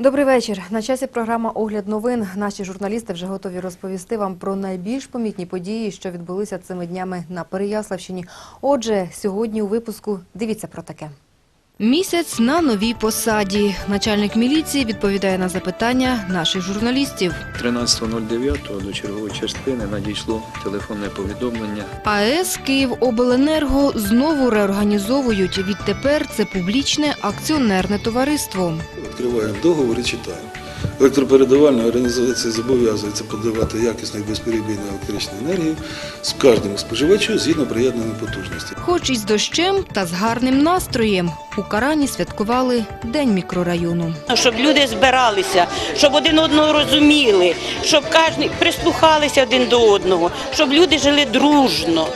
Добрий вечір. На часі програма Огляд новин. Наші журналісти вже готові розповісти вам про найбільш помітні події, що відбулися цими днями на Переяславщині. Отже, сьогодні у випуску дивіться про таке. Місяць на новій посаді. Начальник міліції відповідає на запитання наших журналістів. 13.09 до чергової частини надійшло телефонне повідомлення. АЕС Київобленерго знову реорганізовують. Відтепер це публічне акціонерне товариство. Відкриваємо договор і читаємо. Електропередавальна організація зобов'язується подавати якісну і безперебійну електричну енергію з кожному споживачу згідно приєднаної потужності. Хоч із дощем та з гарним настроєм. У Карані святкували День мікрорайону. щоб люди збиралися, щоб один одного розуміли, щоб кожен прислухалися один до одного, щоб люди жили дружно.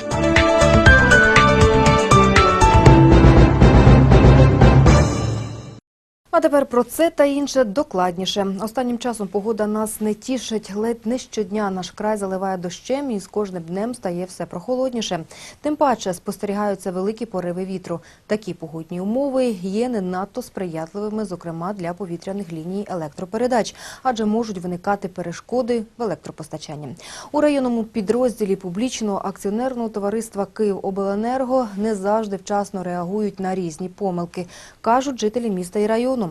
А тепер про це та інше докладніше. Останнім часом погода нас не тішить. Ледь не щодня наш край заливає дощем і з кожним днем стає все прохолодніше. Тим паче спостерігаються великі пориви вітру. Такі погодні умови є не надто сприятливими, зокрема для повітряних ліній електропередач, адже можуть виникати перешкоди в електропостачанні. У районному підрозділі публічного акціонерного товариства «Київобленерго» не завжди вчасно реагують на різні помилки, кажуть жителі міста і району.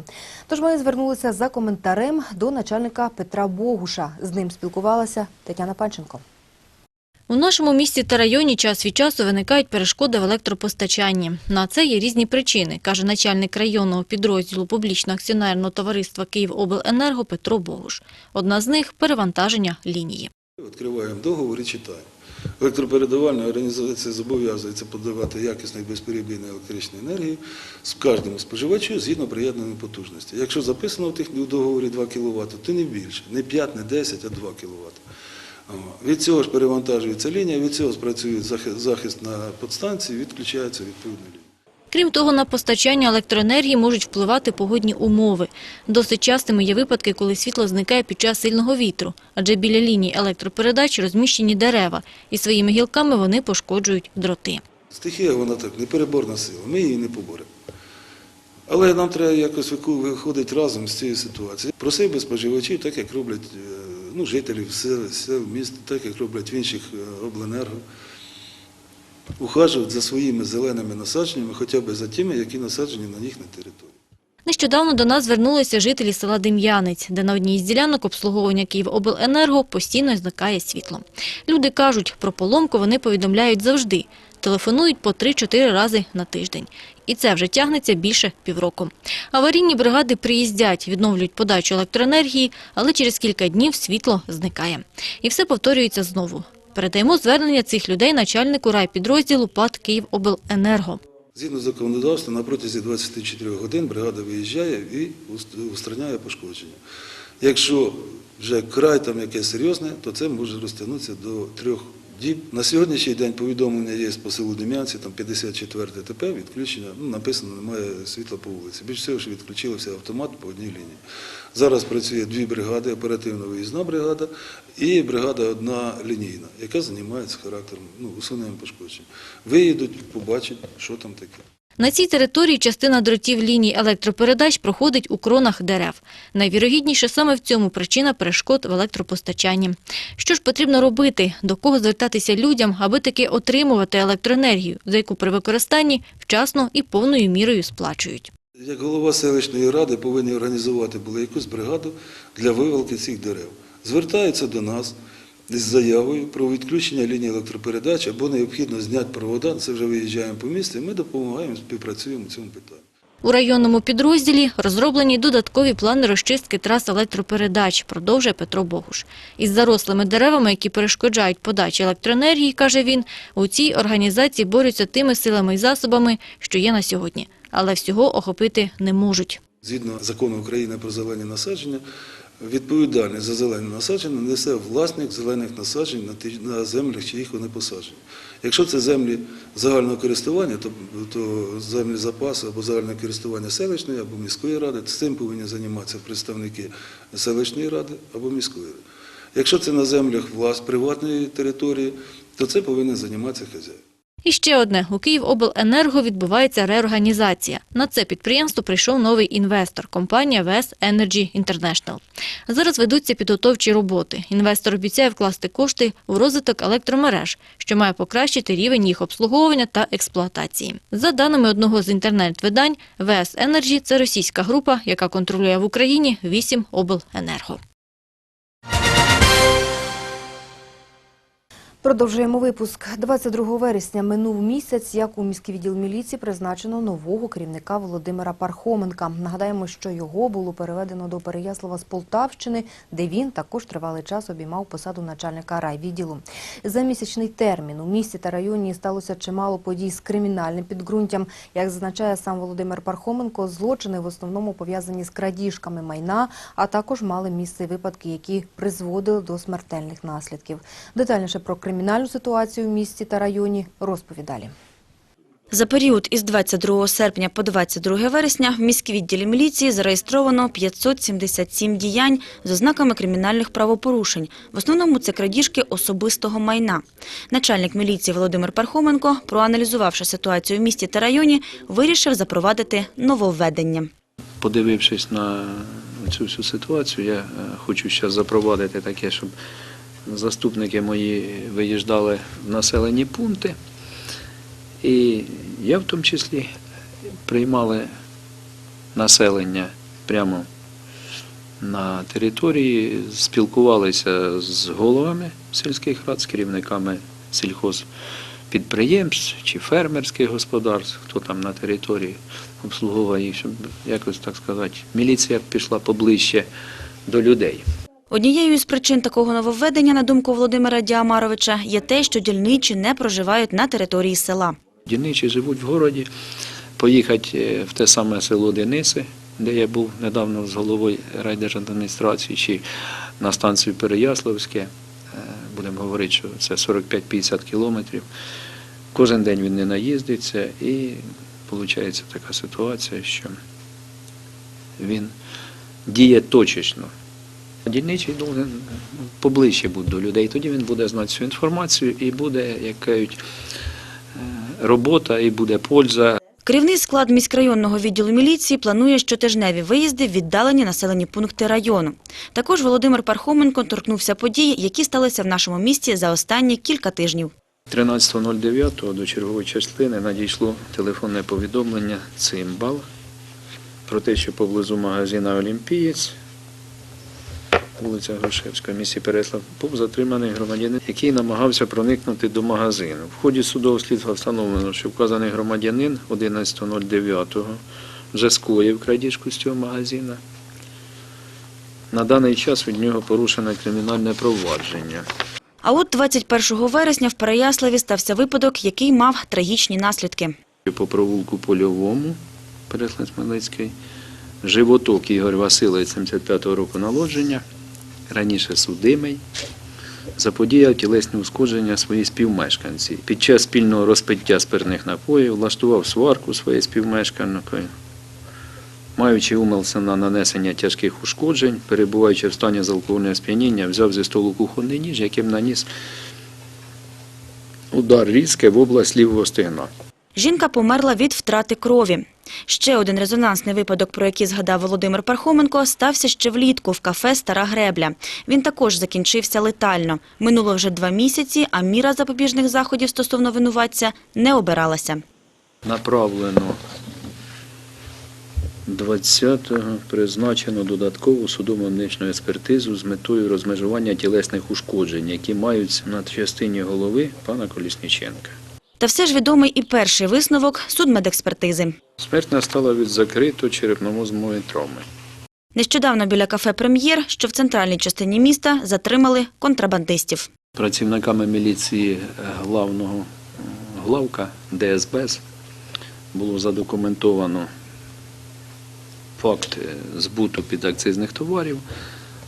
Тож ми звернулися за коментарем до начальника Петра Богуша. З ним спілкувалася Тетяна Панченко. У нашому місті та районі час від часу виникають перешкоди в електропостачанні. На це є різні причини, каже начальник районного підрозділу публічного акціонерного товариства «Київобленерго» Петро Богуш. Одна з них – перевантаження лінії. Відкриваємо договор і читаємо. Електропередавальна організація зобов'язується подавати якісну і безперебійну електричну енергію з кожному споживачу згідно приєднаної потужності. Якщо записано в тих договорі 2 кВт, то не більше, не 5, не 10, а 2 кВт. Від цього ж перевантажується лінія, від цього спрацює захист на подстанції, відключається відповідна лінія. Крім того, на постачання електроенергії можуть впливати погодні умови. Досить частими є випадки, коли світло зникає під час сильного вітру, адже біля ліній електропередач розміщені дерева, і своїми гілками вони пошкоджують дроти. Стихія, вона так, непереборна сила, ми її не поборемо. Але нам треба якось виходити разом з цієї ситуації. Просив би споживачів, так як роблять е, ну, жителів сел, сел, міст, так як роблять в інших е, обленерго, ухажувати за своїми зеленими насадженнями, хоча б за тими, які насаджені на їхній території. Нещодавно до нас звернулися жителі села Дем'янець, де на одній із ділянок обслуговування Київобленерго постійно зникає світло. Люди кажуть, про поломку вони повідомляють завжди. Телефонують по 3-4 рази на тиждень. І це вже тягнеться більше півроку. Аварійні бригади приїздять, відновлюють подачу електроенергії, але через кілька днів світло зникає. І все повторюється знову. Передаємо звернення цих людей начальнику райпідрозділу ПАД «Київобленерго». Згідно законодавства, на протязі 24 годин бригада виїжджає і уст- устраняє пошкодження. Якщо вже край там якесь серйозне, то це може розтягнутися до трьох діб. На сьогоднішній день повідомлення є по селу Дем'янці, там 54 ТП, відключення, ну, написано, немає світла по вулиці. Більш всього, що відключився автомат по одній лінії. Зараз працює дві бригади, оперативно-виїзна бригада і бригада одна лінійна, яка займається характером ну, усуненням пошкоджень. Виїдуть, побачать, що там таке. На цій території частина дротів ліній електропередач проходить у кронах дерев. Найвірогідніше саме в цьому причина перешкод в електропостачанні. Що ж потрібно робити? До кого звертатися людям, аби таки отримувати електроенергію, за яку при використанні вчасно і повною мірою сплачують? Як голова селищної ради повинні організувати були якусь бригаду для вивалки цих дерев. Звертаються до нас з заявою про відключення лінії електропередач або необхідно зняти провода, це вже виїжджаємо по місту, і ми допомагаємо, співпрацюємо в цьому питанні. У районному підрозділі розроблені додаткові плани розчистки трас електропередач, продовжує Петро Богуш. Із зарослими деревами, які перешкоджають подачі електроенергії, каже він, у цій організації борються тими силами і засобами, що є на сьогодні. Але всього охопити не можуть. Згідно закону України про зелені насадження, відповідальність за зелені насадження несе власник зелених насаджень на землях, чиїх вони посаджені. Якщо це землі загального користування, то, землі запасу або загальне користування селищної або міської ради, то цим повинні займатися представники селищної ради або міської ради. Якщо це на землях влас, приватної території, то це повинен займатися хазяїн. І ще одне. У Київобленерго відбувається реорганізація. На це підприємство прийшов новий інвестор – компанія ВЕС Energy International. Зараз ведуться підготовчі роботи. Інвестор обіцяє вкласти кошти у розвиток електромереж, що має покращити рівень їх обслуговування та експлуатації. За даними одного з інтернет-видань, ВЕС Energy – це російська група, яка контролює в Україні 8 обленерго. Продовжуємо випуск. 22 вересня минув місяць, як у міський відділ міліції призначено нового керівника Володимира Пархоменка. Нагадаємо, що його було переведено до Переяслава з Полтавщини, де він також тривалий час обіймав посаду начальника райвідділу. За місячний термін у місті та районі сталося чимало подій з кримінальним підґрунтям. Як зазначає сам Володимир Пархоменко, злочини в основному пов'язані з крадіжками майна, а також мали місце випадки, які призводили до смертельних наслідків. Детальніше про кримінальну ситуацію в місті та районі розповідалі. За період із 22 серпня по 22 вересня в міській відділі міліції зареєстровано 577 діянь з ознаками кримінальних правопорушень. В основному це крадіжки особистого майна. Начальник міліції Володимир Пархоменко, проаналізувавши ситуацію в місті та районі, вирішив запровадити нововведення. Подивившись на цю всю ситуацію, я е, хочу зараз запровадити таке, щоб заступники мої виїжджали в населені пункти. І я в тому числі приймали населення прямо на території, спілкувалися з головами сільських рад, з керівниками сільхозпідприємств чи фермерських господарств, хто там на території обслуговує їх, щоб якось так сказати, міліція пішла поближче до людей. Однією із причин такого нововведення, на думку Володимира Діамаровича, є те, що дільничі не проживають на території села. Дільничі живуть в городі, поїхати е, в те саме село Дениси, де я був недавно з головою райдержадміністрації, чи на станцію Переяславське, е, будемо говорити, що це 45-50 кілометрів. Кожен день він не наїздиться і виходить така ситуація, що він діє точечно. Дільничий должен поближче бути до людей, тоді він буде знати цю інформацію і буде, як кажуть, е, робота і буде польза. Керівний склад міськрайонного відділу міліції планує щотижневі виїзди в віддалені населені пункти району. Також Володимир Пархоменко торкнувся подій, які сталися в нашому місті за останні кілька тижнів. 13.09 до чергової частини надійшло телефонне повідомлення «Цимбал» про те, що поблизу магазина «Олімпієць» вулиця Грушевська, в місті Переслав, був затриманий громадянин, який намагався проникнути до магазину. В ході судового слідства встановлено, що вказаний громадянин 11.09 вже скоїв крадіжку з цього магазину. На даний час від нього порушено кримінальне провадження. А от 21 вересня в Переяславі стався випадок, який мав трагічні наслідки. По провулку Польовому, Переслав Хмельницький, Животок Ігор Васильович, 75-го року народження, раніше судимий, заподіяв тілесні ушкодження своїй співмешканці. Під час спільного розпиття спиртних напоїв влаштував сварку своєї співмешканкою, маючи умился на нанесення тяжких ушкоджень, перебуваючи в стані з алкогольного сп'яніння, взяв зі столу кухонний ніж, яким наніс удар різки в область лівого стегна. Жінка померла від втрати крові. Ще один резонансний випадок, про який згадав Володимир Пархоменко, стався ще влітку в кафе «Стара Гребля». Він також закінчився летально. Минуло вже два місяці, а міра запобіжних заходів стосовно винуватця не обиралася. направлено 20-го призначено додаткову судово-медичну експертизу з метою розмежування тілесних ушкоджень, які маються на частині голови пана Колісніченка. Та все ж відомий і перший висновок судмедекспертизи. Смерть настала від закритої черепно-мозгової травми. Нещодавно біля кафе «Прем'єр», що в центральній частині міста, затримали контрабандистів. Працівниками міліції главного е, главка ДСБС було задокументовано факт е, збуту підакцизних товарів,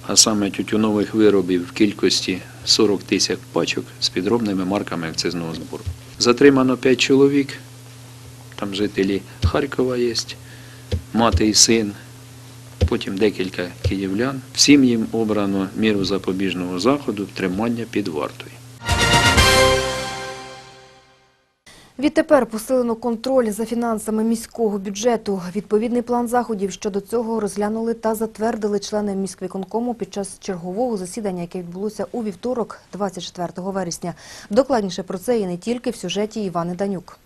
а саме тютюнових виробів в кількості 40 тисяч пачок з підробними марками акцизного збору. Затримано 5 чоловік, там жителі Харкова є, мати і син, потім декілька київлян. Всім їм обрано міру запобіжного заходу тримання під вартою. Відтепер посилено контроль за фінансами міського бюджету. Відповідний план заходів щодо цього розглянули та затвердили члени міськвиконкому під час чергового засідання, яке відбулося у вівторок, 24 вересня. Докладніше про це і не тільки в сюжеті Івани Данюк.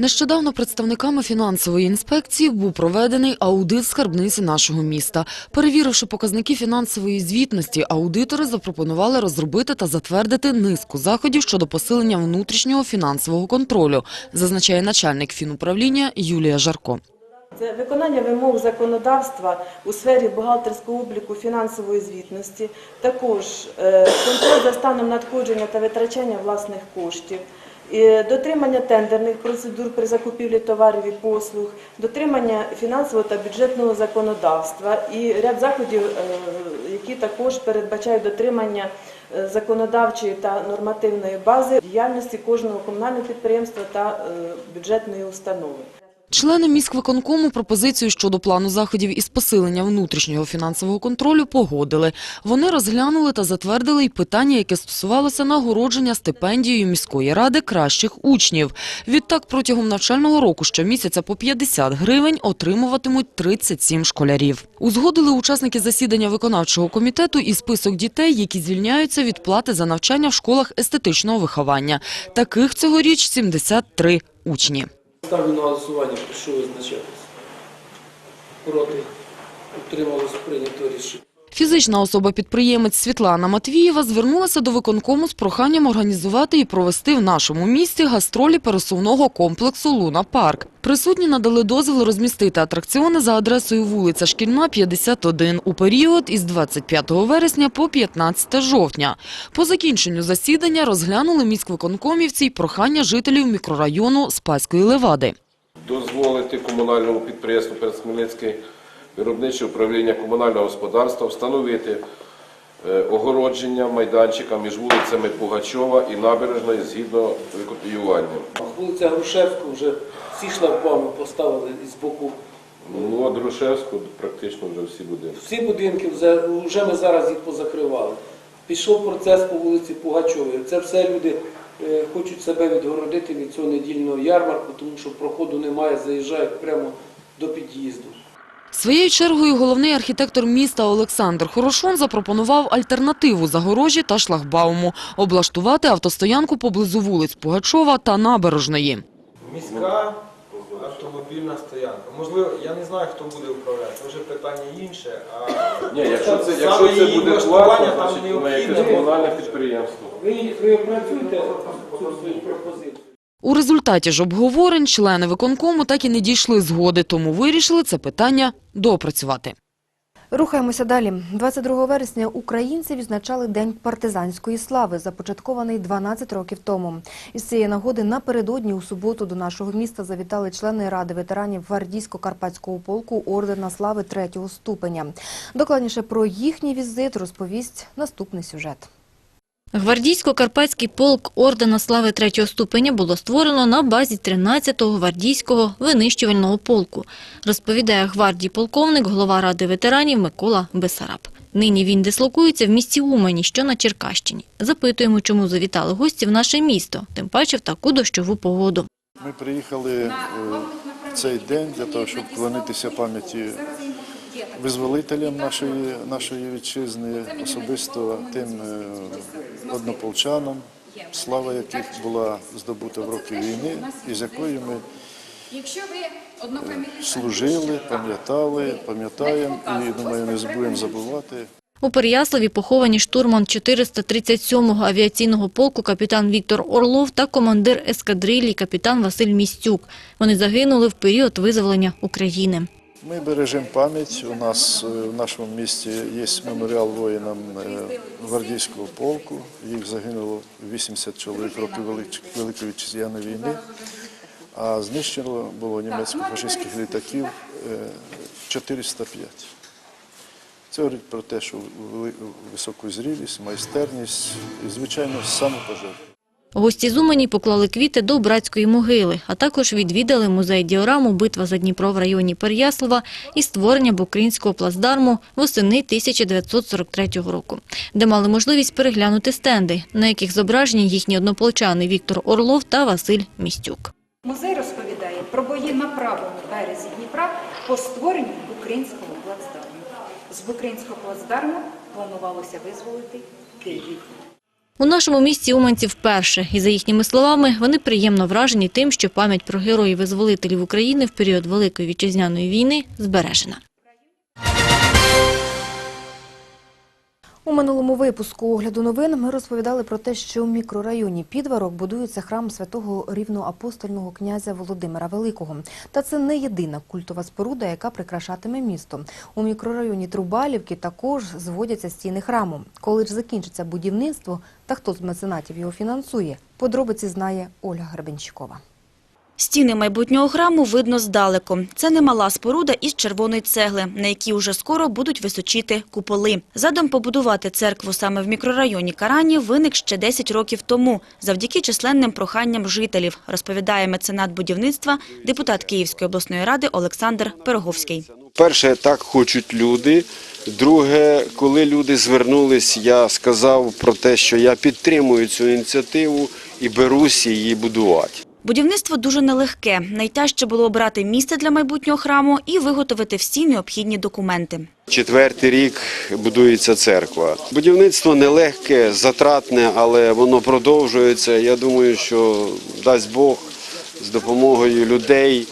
Нещодавно представниками фінансової інспекції був проведений аудит скарбниці нашого міста. Перевіривши показники фінансової звітності, аудитори запропонували розробити та затвердити низку заходів щодо посилення внутрішнього фінансового контролю, зазначає начальник фінуправління Юлія Жарко. Це виконання вимог законодавства у сфері бухгалтерського обліку фінансової звітності, також е, контроль за станом надходження та витрачання власних коштів, дотримання тендерних процедур при закупівлі товарів і послуг, дотримання фінансового та бюджетного законодавства і ряд заходів, е, які також передбачають дотримання е, законодавчої та нормативної бази діяльності кожного комунального підприємства та е, бюджетної установи. Члени міськвиконкому пропозицію щодо плану заходів із посилення внутрішнього фінансового контролю погодили. Вони розглянули та затвердили й питання, яке стосувалося нагородження стипендією міської ради кращих учнів. Відтак протягом навчального року щомісяця по 50 гривень отримуватимуть 37 школярів. Узгодили учасники засідання виконавчого комітету і список дітей, які звільняються від плати за навчання в школах естетичного виховання. Таких цьогоріч 73 учні. Ставлю на голосування, прошу визначатися. Проти. Утрималось прийнято рішення. Фізична особа-підприємець Світлана Матвієва звернулася до виконкому з проханням організувати і провести в нашому місті гастролі пересувного комплексу «Луна Парк». Присутні надали дозвіл розмістити атракціони за адресою вулиця Шкільна, 51 у період із 25 вересня по 15 жовтня. По закінченню засідання розглянули міськвиконкомівці й прохання жителів мікрорайону Спаської Левади. дозволити комунальному підприємству Пересмілецьке виробниче управління комунального господарства встановити е, огородження майданчика між вулицями Пугачова і Набережної згідно викопіювання. Вулиця Грушевську вже всі шлагбауми поставили із боку. Ну, а Друшевську практично вже всі будинки. Всі будинки вже, вже ми зараз їх позакривали. Пішов процес по вулиці Пугачової. Це все люди е, хочуть себе відгородити від цього недільного ярмарку, тому що проходу немає, заїжджають прямо до під'їзду. Своєю чергою головний архітектор міста Олександр Хорошун запропонував альтернативу загорожі та шлагбауму – облаштувати автостоянку поблизу вулиць Пугачова та Набережної. Міська автомобільна стоянка. Можливо, я не знаю, хто буде управляти. Це вже питання інше. А Ні, якщо це, якщо це її буде там значить якесь комунальне підприємство. Ви, ви опрацюєте цю свою пропозицію. У результаті ж обговорень члени виконкому так і не дійшли згоди, тому вирішили це питання доопрацювати. Рухаємося далі. 22 вересня українці відзначали День партизанської слави, започаткований 12 років тому. Із цієї нагоди напередодні у суботу до нашого міста завітали члени Ради ветеранів гвардійсько-карпатського полку Ордена Слави третього ступеня. Докладніше про їхній візит розповість наступний сюжет. Гвардійсько-карпатський полк Ордена Слави третього ступеня було створено на базі 13-го гвардійського винищувального полку, розповідає гвардії полковник, голова Ради ветеранів Микола Бесараб. Нині він дислокується в місті Умані, що на Черкащині. Запитуємо, чому завітали гості в наше місто, тим паче в таку дощову погоду. Ми приїхали е, в цей день для того, щоб вклонитися пам'яті визволителям нашої, нашої вітчизни, особисто тим е, однополчанам, слава яких була здобута в роки війни, і з якою ми е, служили, пам'ятали, пам'ятаємо і, думаю, не будемо забувати. У Переяславі поховані штурман 437-го авіаційного полку капітан Віктор Орлов та командир ескадрилі капітан Василь Містюк. Вони загинули в період визволення України. Ми бережемо пам'ять. У нас е, в нашому місті є меморіал воїнам е, гвардійського полку. Їх загинуло 80 чоловік років Великої Вітчизняної війни. А знищено було німецько-фашистських літаків е, 405. Це говорить про те, що високу зрілість, майстерність і, звичайно, самопожертву. Гості з Умані поклали квіти до братської могили, а також відвідали музей діораму «Битва за Дніпро» в районі Переяслава і створення Букринського плацдарму восени 1943 року, де мали можливість переглянути стенди, на яких зображені їхні однополчани Віктор Орлов та Василь Містюк. Музей розповідає про бої на правому березі Дніпра по створенню Букринського плацдарму. З Букринського плацдарму планувалося визволити Київ. У нашому місті уманці вперше, і за їхніми словами, вони приємно вражені тим, що пам'ять про героїв-визволителів України в період Великої вітчизняної війни збережена. У минулому випуску огляду новин ми розповідали про те, що у мікрорайоні Підварок будується храм святого рівноапостольного князя Володимира Великого. Та це не єдина культова споруда, яка прикрашатиме місто. У мікрорайоні Трубалівки також зводяться стіни храму. Коли ж закінчиться будівництво та хто з меценатів його фінансує, подробиці знає Ольга Гребенщикова. Стіни майбутнього храму видно здалеку. Це немала споруда із червоної цегли, на якій уже скоро будуть височити куполи. Задум побудувати церкву саме в мікрорайоні Карані виник ще 10 років тому, завдяки численним проханням жителів, розповідає меценат будівництва, депутат Київської обласної ради Олександр Пироговський. Перше, так хочуть люди. Друге, коли люди звернулись, я сказав про те, що я підтримую цю ініціативу і берусь її будувати. Будівництво дуже нелегке. Найтяжче було обрати місце для майбутнього храму і виготовити всі необхідні документи. Четвертий рік будується церква. Будівництво нелегке, затратне, але воно продовжується. Я думаю, що дасть Бог з допомогою людей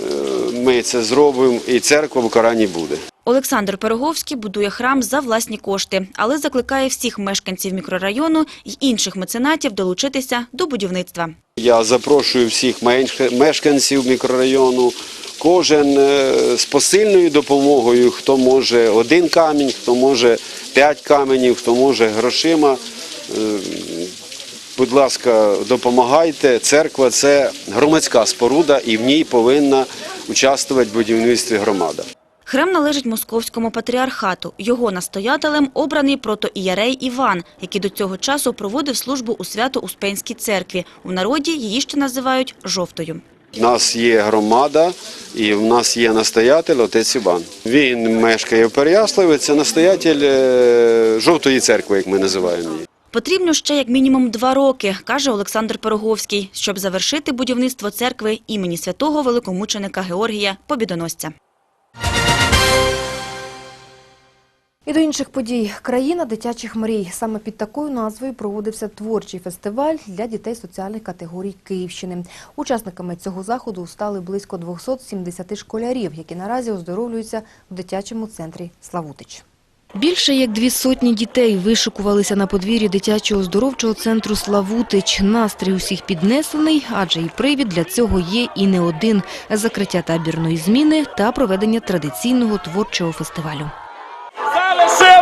е, ми це зробимо, і церква в Корані буде. Олександр Пироговський будує храм за власні кошти, але закликає всіх мешканців мікрорайону й інших меценатів долучитися до будівництва. Я запрошую всіх мешканців мікрорайону, кожен е, з посильною допомогою, хто може один камінь, хто може п'ять каменів, хто може грошима. Е, Будь ласка, допомагайте. Церква це громадська споруда і в ній повинна участвувати в будівництві громада. Храм належить московському патріархату. Його настоятелем обраний протоієрей Іван, який до цього часу проводив службу у Свято-Успенській церкві. У народі її ще називають «жовтою». У нас є громада і в нас є настоятель отець Іван. Він мешкає в Переяславі, це настоятель е, жовтої церкви, як ми називаємо її. Потрібно ще як мінімум два роки, каже Олександр Пироговський, щоб завершити будівництво церкви імені святого великомученика Георгія Побідоносця. І до інших подій. Країна дитячих мрій. Саме під такою назвою проводився творчий фестиваль для дітей соціальних категорій Київщини. Учасниками цього заходу стали близько 270 школярів, які наразі оздоровлюються в дитячому центрі Славутич. Більше як дві сотні дітей вишикувалися на подвір'ї дитячого оздоровчого центру Славутич. Настрій усіх піднесений, адже і привід для цього є і не один – закриття табірної зміни та проведення традиційного творчого фестивалю. yourself.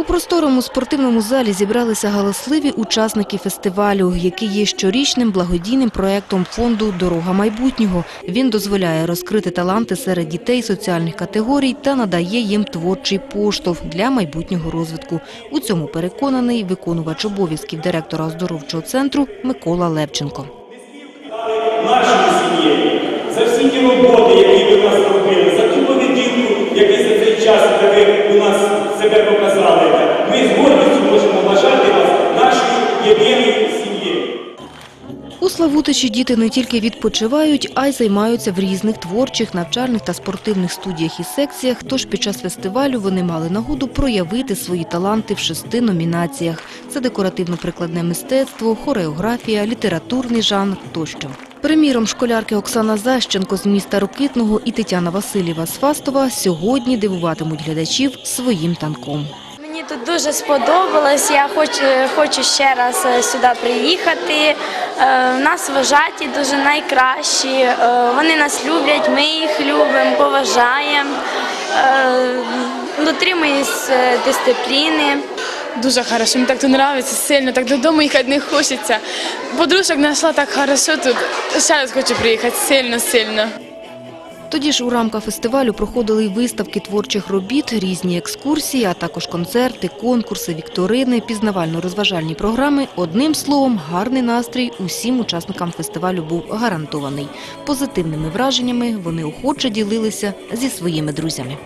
У просторому спортивному залі зібралися галасливі учасники фестивалю, який є щорічним благодійним проектом фонду «Дорога майбутнього». Він дозволяє розкрити таланти серед дітей соціальних категорій та надає їм творчий поштовх для майбутнього розвитку. У цьому переконаний виконувач обов'язків директора оздоровчого центру Микола Левченко. Нашій сім'ї, за всі ті роботи, які ви нас зробили, за ту поведінку, яку за цей час, себе показали. Ми з гордістю можемо вважати вас нашою єдиною сім'єю. У Славутичі діти не тільки відпочивають, а й займаються в різних творчих, навчальних та спортивних студіях і секціях. Тож під час фестивалю вони мали нагоду проявити свої таланти в шести номінаціях. Це декоративно-прикладне мистецтво, хореографія, літературний жанр тощо. Приміром, школярки Оксана Защенко з міста Рокитного і Тетяна Васильєва з Фастова сьогодні дивуватимуть глядачів своїм танком. Мені тут дуже сподобалось. Я хочу, хочу ще раз е, сюди приїхати. Е, В нас вважаті дуже найкращі. Е, Вони нас люблять, ми їх любимо, поважаємо. Е, дисципліни. Дуже хорошо, мені так тут подобається сильно, так додому їхати не хочеться. Подружок знайшла так хорошо тут. Ще раз хочу приїхати, сильно, сильно. Тоді ж у рамках фестивалю проходили й виставки творчих робіт, різні екскурсії, а також концерти, конкурси, вікторини, пізнавально-розважальні програми. Одним словом, гарний настрій усім учасникам фестивалю був гарантований. Позитивними враженнями вони охоче ділилися зі своїми друзями.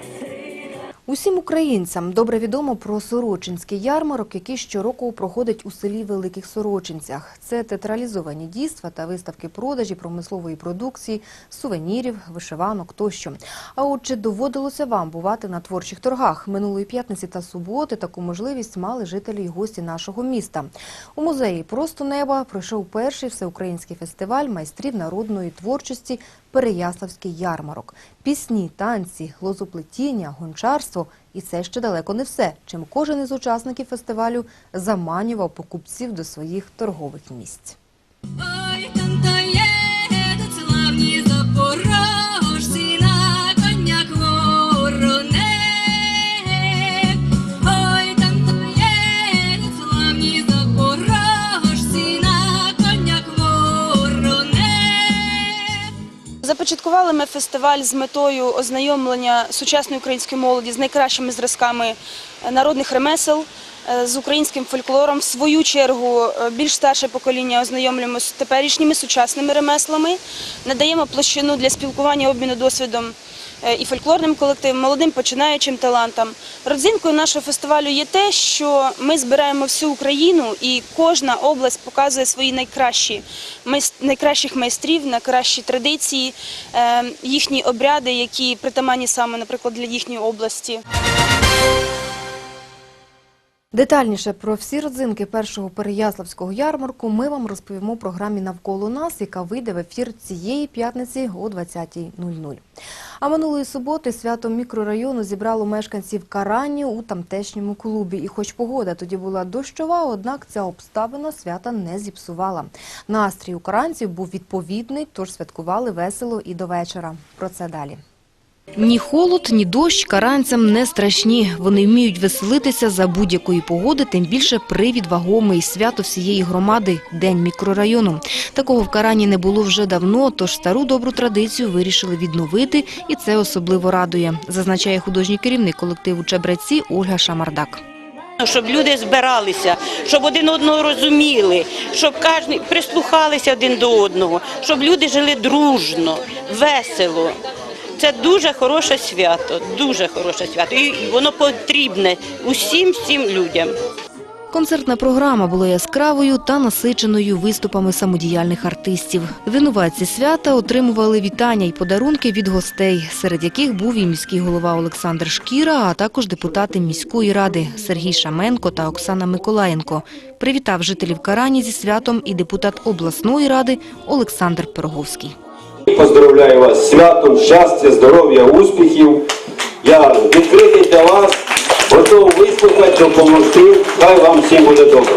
Усім українцям добре відомо про Сорочинський ярмарок, який щороку проходить у селі Великих Сорочинцях. Це театралізовані дійства та виставки продажі промислової продукції, сувенірів, вишиванок тощо. А от чи доводилося вам бувати на творчих торгах? Минулої п'ятниці та суботи таку можливість мали жителі і гості нашого міста. У музеї «Просто неба» пройшов перший всеукраїнський фестиваль майстрів народної творчості Переяславський ярмарок. Пісні, танці, лозоплетіння, гончарство – і це ще далеко не все, чим кожен із учасників фестивалю заманював покупців до своїх торгових місць. Започаткували ми фестиваль з метою ознайомлення сучасної української молоді з найкращими зразками народних ремесел, е, з українським фольклором. В свою чергу е, більш старше покоління ознайомлюємо з теперішніми сучасними ремеслами, надаємо площину для спілкування, обміну досвідом е, і фольклорним колективом, молодим починаючим талантам. Родзинкою нашого фестивалю є те, що ми збираємо всю Україну і кожна область показує свої найкращі найкращих майстрів, найкращі традиції, е, їхні обряди, які притаманні саме, наприклад, для їхньої області. Детальніше про всі родзинки першого Переяславського ярмарку ми вам розповімо у програмі «Навколо нас», яка вийде в ефір цієї п'ятниці о 20.00. А минулої суботи свято мікрорайону зібрало мешканців Карані у тамтешньому клубі. І хоч погода тоді була дощова, однак ця обставина свята не зіпсувала. Настрій у каранців був відповідний, тож святкували весело і до вечора. Про це далі. Ні холод, ні дощ каранцям не страшні. Вони вміють веселитися за будь-якої погоди, тим більше привід вагомий свято всієї громади – День мікрорайону. Такого в Карані не було вже давно, тож стару добру традицію вирішили відновити, і це особливо радує, зазначає художній керівник колективу «Чебреці» Ольга Шамардак. Щоб люди збиралися, щоб один одного розуміли, щоб кожен прислухалися один до одного, щоб люди жили дружно, весело. Це дуже хороше свято, дуже хороше свято. І воно потрібне усім всім людям. Концертна програма була яскравою та насиченою виступами самодіяльних артистів. Винуватці свята отримували вітання й подарунки від гостей, серед яких був і міський голова Олександр Шкіра, а також депутати міської ради Сергій Шаменко та Оксана Миколаєнко. Привітав жителів Карані зі святом і депутат обласної ради Олександр Пироговський. Поздравляю вас з святом, щастя, здоров'я, успіхів. Я відкритий для вас, готовий вислухати, допомогти. Хай вам всім буде добре.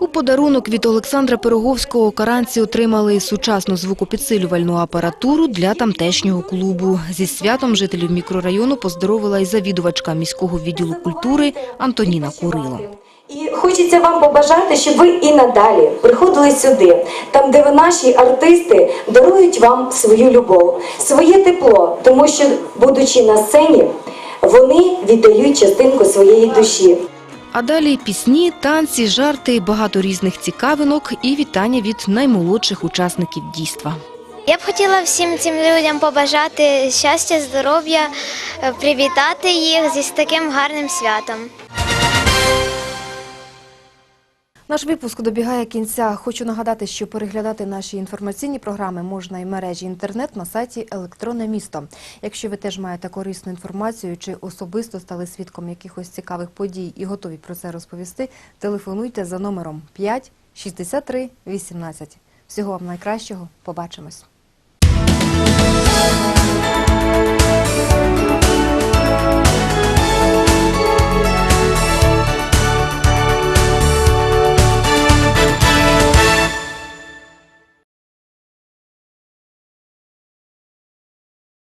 У подарунок від Олександра Пироговського каранці отримали сучасну звукопідсилювальну апаратуру для тамтешнього клубу. Зі святом жителів мікрорайону поздоровила й завідувачка міського відділу культури Антоніна Курило. І хочеться вам побажати, щоб ви і надалі приходили сюди, там, де ви наші артисти дарують вам свою любов, своє тепло, тому що, будучи на сцені, вони віддають частинку своєї душі. А далі пісні, танці, жарти, багато різних цікавинок і вітання від наймолодших учасників дійства. Я б хотіла всім цим людям побажати щастя, здоров'я, е, привітати їх зі таким гарним святом. Наш випуск добігає кінця. Хочу нагадати, що переглядати наші інформаційні програми можна і в мережі інтернет на сайті Електронне місто. Якщо ви теж маєте корисну інформацію чи особисто стали свідком якихось цікавих подій і готові про це розповісти, телефонуйте за номером 5 63 18. Всього вам найкращого. Побачимось. Thank you.